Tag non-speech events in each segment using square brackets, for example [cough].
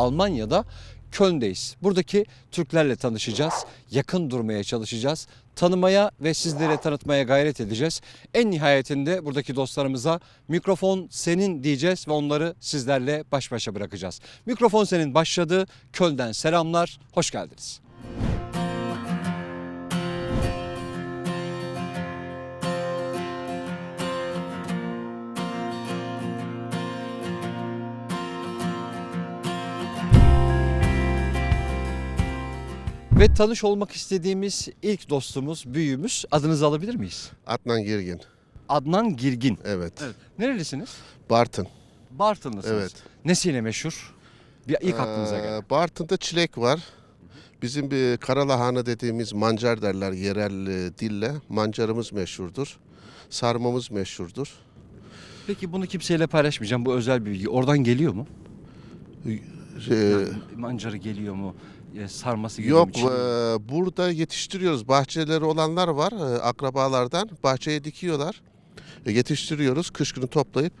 Almanya'da Köln'deyiz. Buradaki Türklerle tanışacağız, yakın durmaya çalışacağız, tanımaya ve sizlere tanıtmaya gayret edeceğiz. En nihayetinde buradaki dostlarımıza mikrofon senin diyeceğiz ve onları sizlerle baş başa bırakacağız. Mikrofon senin başladı. Köln'den selamlar, hoş geldiniz. Ve tanış olmak istediğimiz ilk dostumuz, büyüğümüz adınızı alabilir miyiz? Adnan Girgin. Adnan Girgin. Evet. Nerelisiniz? Bartın. Bartınlısınız. Evet. Nesiyle meşhur? Bir ilk aklınıza Ee, gelen. Bartın'da çilek var. Bizim bir karalahana dediğimiz mancar derler yerel e, dille. Mancarımız meşhurdur. Sarmamız meşhurdur. Peki bunu kimseyle paylaşmayacağım. Bu özel bir bilgi. Oradan geliyor mu? Ee, Mancarı geliyor mu? E, Sarması yok e, burada yetiştiriyoruz. Bahçeleri olanlar var e, akrabalardan. Bahçeye dikiyorlar. E, yetiştiriyoruz. Kış günü toplayıp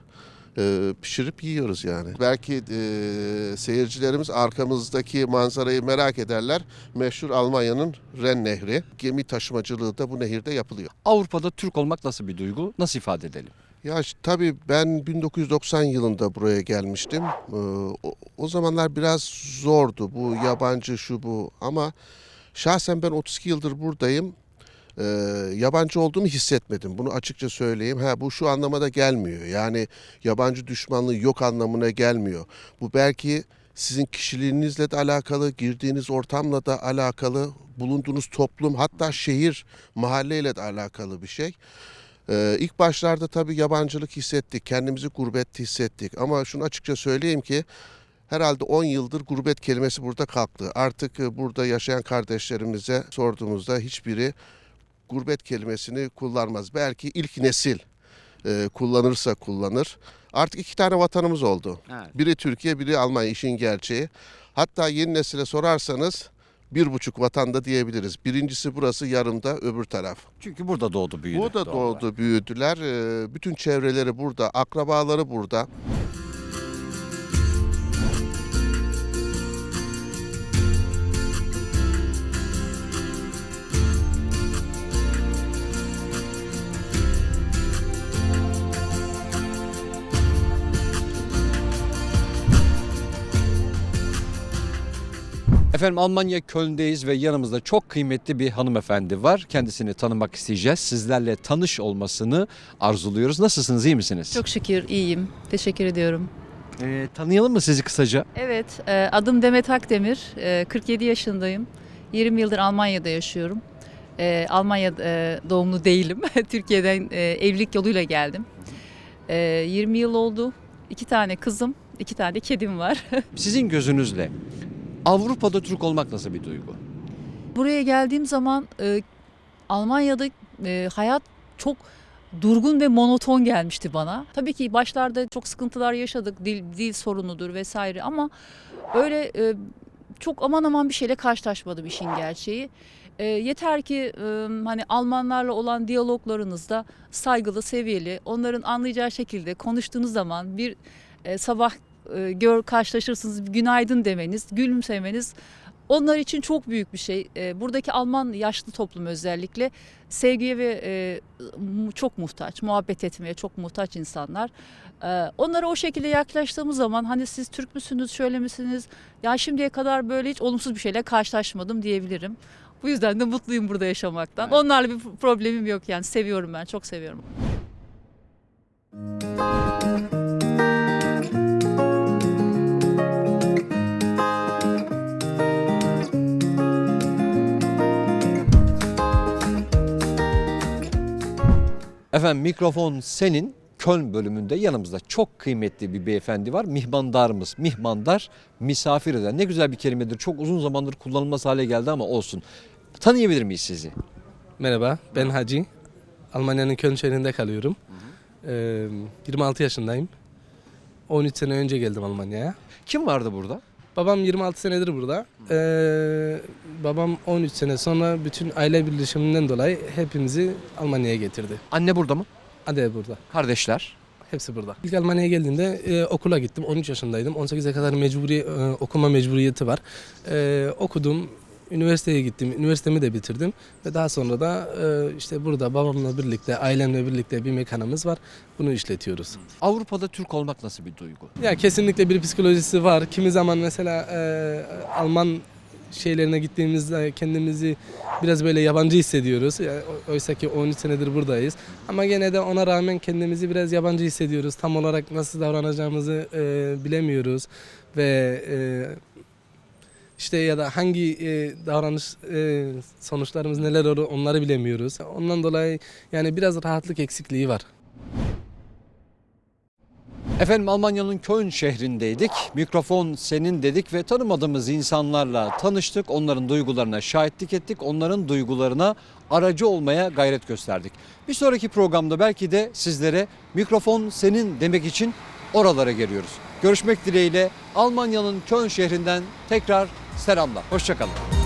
e, pişirip yiyoruz yani. Belki e, seyircilerimiz arkamızdaki manzarayı merak ederler. Meşhur Almanya'nın Ren Nehri. Gemi taşımacılığı da bu nehirde yapılıyor. Avrupa'da Türk olmak nasıl bir duygu? Nasıl ifade edelim? Ya tabii ben 1990 yılında buraya gelmiştim. Ee, o, o zamanlar biraz zordu bu yabancı şu bu ama şahsen ben 32 yıldır buradayım. Ee, yabancı olduğumu hissetmedim. Bunu açıkça söyleyeyim. Ha bu şu anlamada gelmiyor. Yani yabancı düşmanlığı yok anlamına gelmiyor. Bu belki sizin kişiliğinizle de alakalı, girdiğiniz ortamla da alakalı, bulunduğunuz toplum hatta şehir, mahalleyle de alakalı bir şey. Ee, ilk başlarda tabii yabancılık hissettik, kendimizi gurbette hissettik. Ama şunu açıkça söyleyeyim ki herhalde 10 yıldır gurbet kelimesi burada kalktı. Artık e, burada yaşayan kardeşlerimize sorduğumuzda hiçbiri gurbet kelimesini kullanmaz. Belki ilk nesil e, kullanırsa kullanır. Artık iki tane vatanımız oldu. Biri Türkiye, biri Almanya işin gerçeği. Hatta yeni nesile sorarsanız bir buçuk vatanda diyebiliriz. Birincisi burası yarımda öbür taraf. Çünkü burada doğdu büyüdü. Burada olarak. doğdu, büyüdüler. Ee, Bütün çevreleri burada, akrabaları burada. Efendim Almanya Köln'deyiz ve yanımızda çok kıymetli bir hanımefendi var. Kendisini tanımak isteyeceğiz. Sizlerle tanış olmasını arzuluyoruz. Nasılsınız, iyi misiniz? Çok şükür iyiyim. Teşekkür ediyorum. Ee, tanıyalım mı sizi kısaca? Evet, e, adım Demet Akdemir. E, 47 yaşındayım. 20 yıldır Almanya'da yaşıyorum. E, Almanya e, doğumlu değilim. [laughs] Türkiye'den e, evlilik yoluyla geldim. E, 20 yıl oldu. İki tane kızım, iki tane de kedim var. [laughs] Sizin gözünüzle Avrupa'da Türk olmak nasıl bir duygu? Buraya geldiğim zaman e, Almanya'da e, hayat çok durgun ve monoton gelmişti bana. Tabii ki başlarda çok sıkıntılar yaşadık. Dil, dil sorunudur vesaire ama öyle e, çok aman aman bir şeyle karşılaşmadım işin gerçeği. E, yeter ki e, hani Almanlarla olan diyaloglarınızda saygılı, seviyeli, onların anlayacağı şekilde konuştuğunuz zaman bir e, sabah e, gör karşılaşırsınız günaydın demeniz, gülümsemeniz onlar için çok büyük bir şey. E, buradaki Alman yaşlı toplum özellikle sevgiye ve e, çok muhtaç, muhabbet etmeye çok muhtaç insanlar. E, onlara o şekilde yaklaştığımız zaman hani siz Türk müsünüz, şöyle misiniz? Ya şimdiye kadar böyle hiç olumsuz bir şeyle karşılaşmadım diyebilirim. Bu yüzden de mutluyum burada yaşamaktan. Evet. Onlarla bir problemim yok yani seviyorum ben, çok seviyorum. Efendim mikrofon senin Köln bölümünde yanımızda çok kıymetli bir beyefendi var. Mihmandarımız. Mihmandar misafir eden. Ne güzel bir kelimedir. Çok uzun zamandır kullanılmaz hale geldi ama olsun. Tanıyabilir miyiz sizi? Merhaba, ben Hacı. Almanya'nın Köln şehrinde kalıyorum. Ee, 26 yaşındayım. 13 sene önce geldim Almanya'ya. Kim vardı burada? Babam 26 senedir burada. Ee, babam 13 sene sonra bütün aile birleşiminden dolayı hepimizi Almanya'ya getirdi. Anne burada mı? Anne burada. Kardeşler. Hepsi burada. İlk Almanya'ya geldiğimde e, okula gittim. 13 yaşındaydım. 18'e kadar mecburi e, okuma mecburiyeti var. E, okudum. Üniversiteye gittim. Üniversitemi de bitirdim. Ve daha sonra da e, işte burada babamla birlikte, ailemle birlikte bir mekanımız var. Bunu işletiyoruz. Avrupa'da Türk olmak nasıl bir duygu? Ya kesinlikle bir psikolojisi var. Kimi zaman mesela e, Alman şeylerine gittiğimizde kendimizi biraz böyle yabancı hissediyoruz. Ya, o- oysa ki 13 senedir buradayız. Ama gene de ona rağmen kendimizi biraz yabancı hissediyoruz. Tam olarak nasıl davranacağımızı e, bilemiyoruz ve e, işte ya da hangi e, davranış e, sonuçlarımız neler olur onları bilemiyoruz. Ondan dolayı yani biraz rahatlık eksikliği var. Efendim Almanya'nın Köln şehrindeydik. Mikrofon senin dedik ve tanımadığımız insanlarla tanıştık. Onların duygularına şahitlik ettik. Onların duygularına aracı olmaya gayret gösterdik. Bir sonraki programda belki de sizlere mikrofon senin demek için oralara geliyoruz. Görüşmek dileğiyle Almanya'nın Köln şehrinden tekrar selamlar. Hoşçakalın.